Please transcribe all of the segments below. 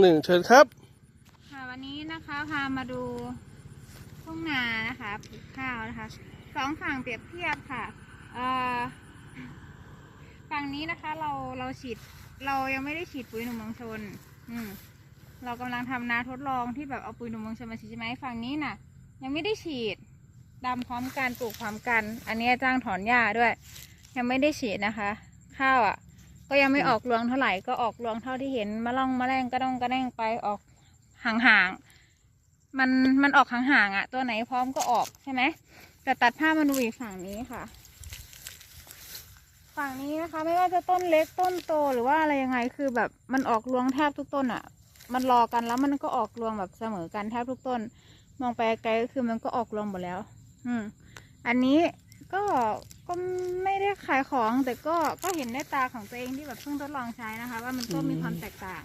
หนึ่งเชิญครับ ค่ะวันนี้นะคะพามาดูทุ่งนานะคะปลูกข้าวนะคะสองฝั่งเปรียบเทียบค่ะฝั่งนี้นะคะเราเราฉีดเรายังไม่ได้ฉีดปุ๋ยหนุ่มเมืองชน อืมเรากำลังทำนาทดลองที่แบบเอาปุ๋ยหนุ่มเมืองชนมาฉีดใช่ไหมฝั่งนี้น่ะ ยังไม่ได้ฉีดดำพร้อมกันปลูกพร้อมกัน อันนี้จ้างถอนหญ้าด้วย ยังไม่ได้ฉีดนะคะ ข้าวอะ ก็ยังไม่ออกรวงเท่าไหร่ก็ออกรวงเท่าที่เห็นมะล่องมะแรงกระดองกระแดงไปออกห่างๆมันมันออกห่างๆอะ ตัวไหนพร้อมก็ออกใช่ไหมแต่ตัดภาพมาดูอีกฝั่งนี้ค่ะ ฝั่งนี้นะคะ ไม่ว่าจะต้นเล็กต้นโตหรือว่าอะไรยังไงคือแบบมันออกรวงแทบทุกต้นอะ มันรอกันแล้วมันก็ออกรวงแบบเสมอกันแทบทุกต้น มองไปไกลก็คือมันก็ออกรวงหมดแล้ว อืม อันนี้ ก็ก็ไม่ได้ขายของแต่ก็ก็เห็นในตาของตัวเองที่แบบเพิ่งทดลองใช้นะคะ ว่ามันก็มีความแตกต่าง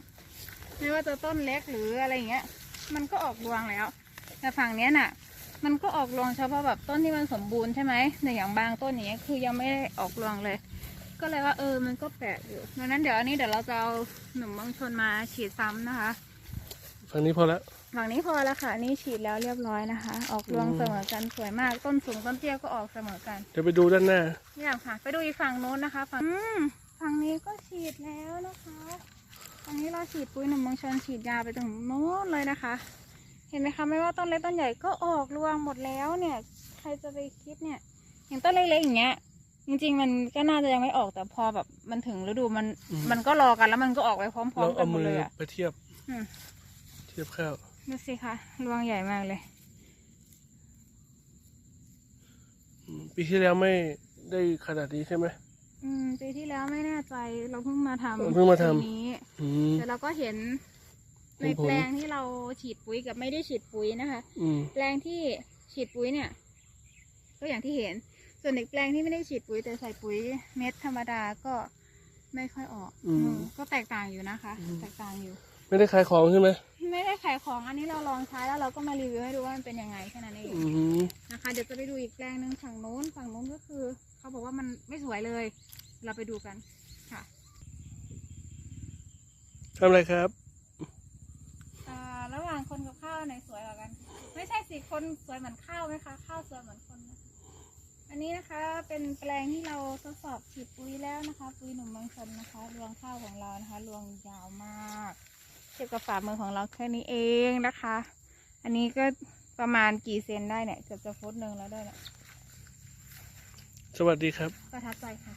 ไม่ว่าจะต้นเล็กหรืออะไรอย่างเงี้ย มันก็ออกรวงแล้ว แต่ฝั่งเนี้ยน่ะ มันก็ออกรวงเฉพาะแบบต้นที่มันสมบูรณ์ใช่ไหมในอย่างบางต้นอย่างเงี้ยคือยังไม่ได้ออกรวงเลย ก็เลยว่าเออมันก็แปลกอยู่ดังนั้นเดี๋ยวอันนี้เดี๋ยวเราจะเอาหนุ่มเมืองชนมาฉีดซ้ำนะคะ ฝั่งนี้พอแล้ว ฝั่งนี้พอแล้วค่ะอันนี่ฉีดแล้วเรียบร้อยนะคะ ออกรวงอืมเสมอกันสวยมาก ต้นสูงต้นเตี้ยก็ออกเสมอกันเดี๋ยวไปดูด้านหน้าเนี่ยค่ะ ไปดูอีกฝั่งโน้นนะคะ ฝั่งอืมฝั่งนี้ก็ฉีดแล้วนะคะฝั่งนี้เราฉีดปุ๋ยหนุ่มเมืองชนฉีดยาไปถึงโน้นเลยนะคะ เห็นไหมคะไม่ว่าต้นเล็กต้นใหญ่ก็ออกรวงหมดแล้วเนี่ย ใครจะไปคิดเนี่ยอย่างต้นเล็กๆอย่างเงี้ยจริงๆ มันก็น่าจะยังไม่ออกแต่พอแบบมันถึงฤดูมันอืมมันก็รอกันแล้วมันก็ออกไปพร้อม เราๆกัเอานหมมืดอเลยอะไปเทียบอืม เทียบข้าว ดูสิคะรวงใหญ่มากเลยอืมปีที่แล้วไม่ได้ขนาดนี้ใช่ไหมอืมปีที่แล้วไม่แน่ใจเราเพิ่งมาทำเพิ่งมาทำปีนี้อืมแต่เราก็เห็นในเห็นผลแปลงที่เราฉีดปุ๋ยกับไม่ได้ฉีดปุ๋ยนะคะอืมแปลงที่ฉีดปุ๋ยเนี่ย ก็อย่างที่เห็น ส่วนอีกแปลงที่ไม่ได้ฉีดปุ๋ยแต่ใส่ปุ๋ยเม็ดธรรมดาก็ไม่ค่อยออกอืมอืมก็แตกต่างอยู่นะคะอืมแตกต่างอยู่ ไม่ได้ขายของใช่ไหมไม่ได้ขายของอันนี้เราลองใช้แล้วเราก็มารีวิวให้ดูว่ามันเป็นยังไงแค่นั้นเองอืมนะคะเดี๋ยวจะไปดูอีกแปลงหนึ่งฝั่งนู้นฝั่งนู้นก็คือ เขาบอกว่ามันไม่สวยเลย เราไปดูกันค่ะทำอะไรครับอ่าระหว่างคนกับข้าวไหนสวยกว่ากัน ไม่ใช่สิคนสวยเหมือนข้าวไหมคะข้าวสวยเหมือนคนนะคะอันนี้นะคะเป็นแปลงที่เราทดสอบฉีดปุ๋ยแล้วนะคะ ปุ๋ยหนุ่มเมืองชนนะคะรวงข้าวของเรานะคะรวงยาวมาก เทียบกับฝ่ามือของเราแค่นี้เองนะคะ อันนี้ก็ประมาณกี่เซนได้เนี่ยเกือบจะฟุตหนึ่งแล้วด้วยเนี่ยสวัสดีครับ ประทับใจค่ะ